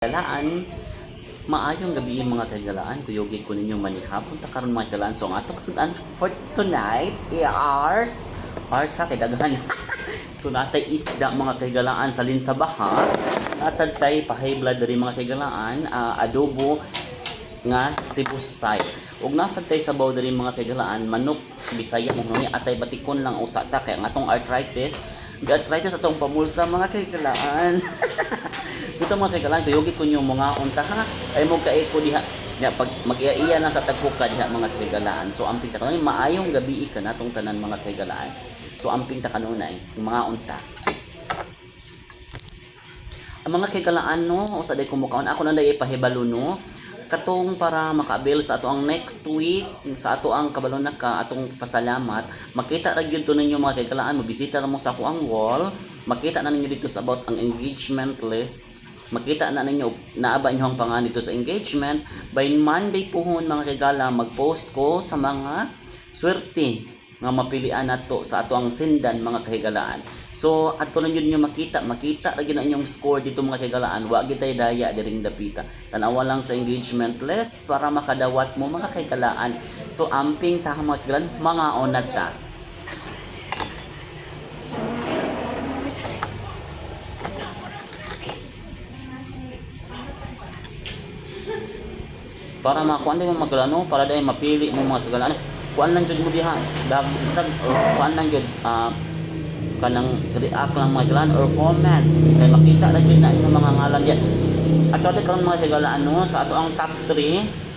Kailaan, maayong gabi mga kagalaan, kuyogin ko ninyo maniha. Punta karon mga kagalaan. So, ang atong sudan for tonight is Ars ha, kay daghan. so, natay isda mga kagalaan sa linsabaha. Nasad tay pahay blood diri mga kagalaan, ah, adobo nga Cebu style. Ug nasad tay sabaw diri mga kagalaan, manok Bisaya mo ni atay batikon lang usa ta kay ang atong arthritis, arthritis atong pamulsa mga kagalaan. Ito mga kaigalan, kuyogit ko nyo mga unta ha. Ay mo ka ko diha. Ya, pag mag-iya lang sa tagpuka diha mga kaigalaan. So amping ta kanunay maayong gabi ka natong tanan mga kaigalaan. So amping ta kanunay mga unta. Ang mga kaigalaan no, usa day kumukaon ako na day ipahibalo no. Katong para makabil sa ato ang next week sa ato ang kabalon na ka atong pasalamat makita ra gyud to ninyo mga kaigalaan mabisita ra mo sa ako ang wall makita na ninyo dito sa about ang engagement list makita na ninyo naaba nyo ang pangalan dito sa engagement by Monday pohon mga kagala mag-post ko sa mga swerte nga mapilian nato sa ato ang sindan mga kahigalaan. So ato na yun nyo makita, makita gyud na inyong score dito mga kahigalaan. Wa gyud tay daya diring dapita. Tanawa lang sa engagement list para makadawat mo mga kahigalaan. So amping ta mga kahigalaan, mga onat para makuan din mo magalano para dahil mapili mo mga kagalano kuan lang jud mo diha. Dag isag or kuan lang jud ah, kanang react lang mga kagalano or comment. Kay makita ra jud na inyong mga ngalan diyan. Actually karon mga kagalano sa ato ang top 3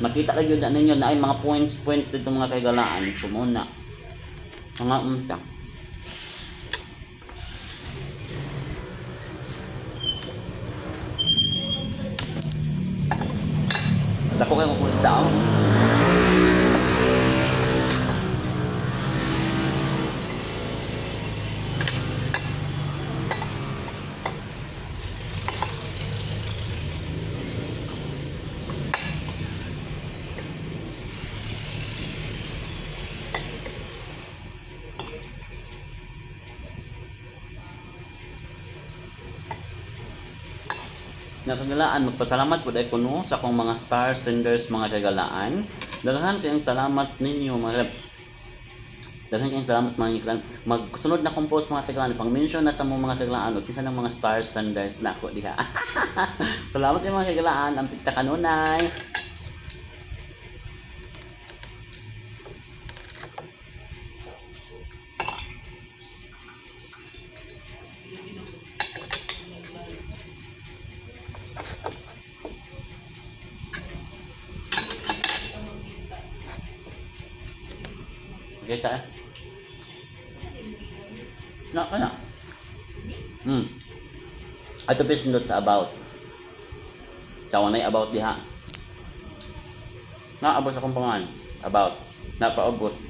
makita ra jud na ninyo na ay mga points points dito mga kagalaan sumuna. Mga Tá correndo com esse down? Down. Nakagalaan, magpasalamat po dahil kuno sa akong mga star senders mga kagalaan. Daghan kayong salamat ninyo mga kagalaan. Daghan kayong salamat mga kagalaan. Magsunod na kong post mga kagalaan. Pang mention na tamo mga kagalaan. O kinsa ng mga star senders na ako diha. salamat kayo mga kagalaan. Ang pigta kanunay. Kita eh. Na, ano? Hmm. Ato pisndot sa about. Sa wanay about diha. Na abot akong pangalan. About. Napaubos.